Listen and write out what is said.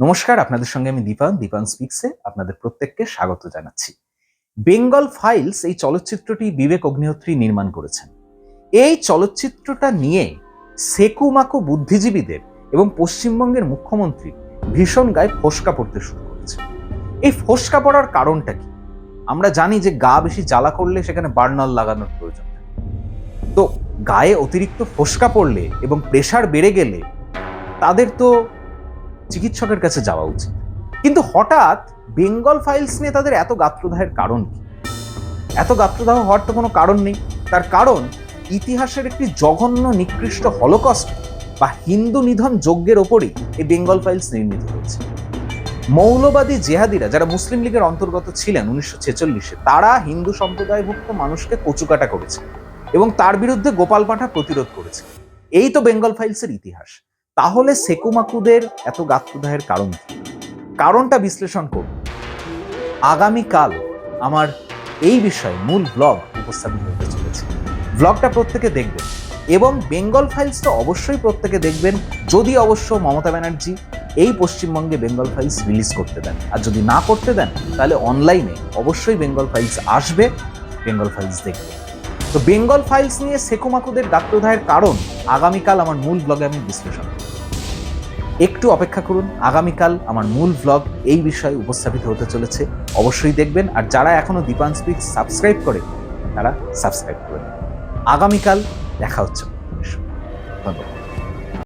নমস্কার, আপনাদের সঙ্গে আমি দীপান দীপান স্পিক্সে আপনাদের প্রত্যেককে স্বাগত জানাচ্ছি। বেঙ্গল ফাইলস এই চলচ্চিত্রটি বিবেক অগ্নিহোত্রী নির্মাণ করেছেন। এই চলচ্চিত্রটা নিয়ে সেকুমাকু বুদ্ধিজীবীদের এবং পশ্চিমবঙ্গের মুখ্যমন্ত্রী ভীষণ গায়ে ফোসকা পড়তে শুরু করেছে। এই ফোসকা পড়ার কারণটা কি? আমরা জানি যে গা বেশি জ্বালা করলে সেখানে বার্নাল লাগানোর প্রয়োজন তো গায়ে অতিরিক্ত ফোসকা পড়লে এবং প্রেশার বেড়ে গেলে তাদের তো চিকিৎসকের কাছে যাওয়া উচিত। কিন্তু হঠাৎ বেঙ্গল ফাইলস নিয়ে তাদের এত গাত্রদাহের কারণ কি? এত গাত্রদাহ হওয়ার তো কোনো কারণ নেই। তার কারণ, ইতিহাসের একটি জঘন্য নিকৃষ্ট হলোকস্ট বা হিন্দু নিধন যজ্ঞের ওপরেই এই বেঙ্গল ফাইলস নির্মিত হয়েছে। মৌলবাদী জেহাদিরা যারা মুসলিম লীগের অন্তর্গত ছিলেন উনিশশো ছেচল্লিশে, তারা হিন্দু সম্প্রদায়ভুক্ত মানুষকে কচুকাটা করেছে এবং তার বিরুদ্ধে গোপাল পাঠা প্রতিরোধ করেছে। এই তো বেঙ্গল ফাইলসের ইতিহাস। তাহলে সেকুমাকুদের এত গাত্রদাহের কারণ কি? কারণটা বিশ্লেষণ করব আগামীকাল আমার এই বিষয়ে মূল ব্লগ উপস্থাপন হতে চলেছে। ব্লগটা প্রত্যেকে দেখবেন এবং বেঙ্গল ফাইলসটা অবশ্যই প্রত্যেকে দেখবেন। যদি অবশ্য মমতা ব্যানার্জি এই পশ্চিমবঙ্গে বেঙ্গল ফাইলস রিলিজ করতে দেন আর যদি না করতে দেন, তাহলে অনলাইনে অবশ্যই বেঙ্গল ফাইলস আসবে বেঙ্গল ফাইলস দেখবে। তো বেঙ্গল ফাইলস নিয়ে সেকুমাকুদের গাত্রদাহের কারণ আগামীকাল আমার মূল ব্লগে আমি বিশ্লেষণ করব। একটু অপেক্ষা করুন। আগামীকাল আমার মূল ভ্লগ এই বিষয়ে উপস্থাপিত হতে চলেছে। অবশ্যই দেখবেন আর যারা এখনও দীপান স্পিক সাবস্ক্রাইব করে, তারা সাবস্ক্রাইব করে আগামীকাল দেখা হচ্ছে। ধন্যবাদ।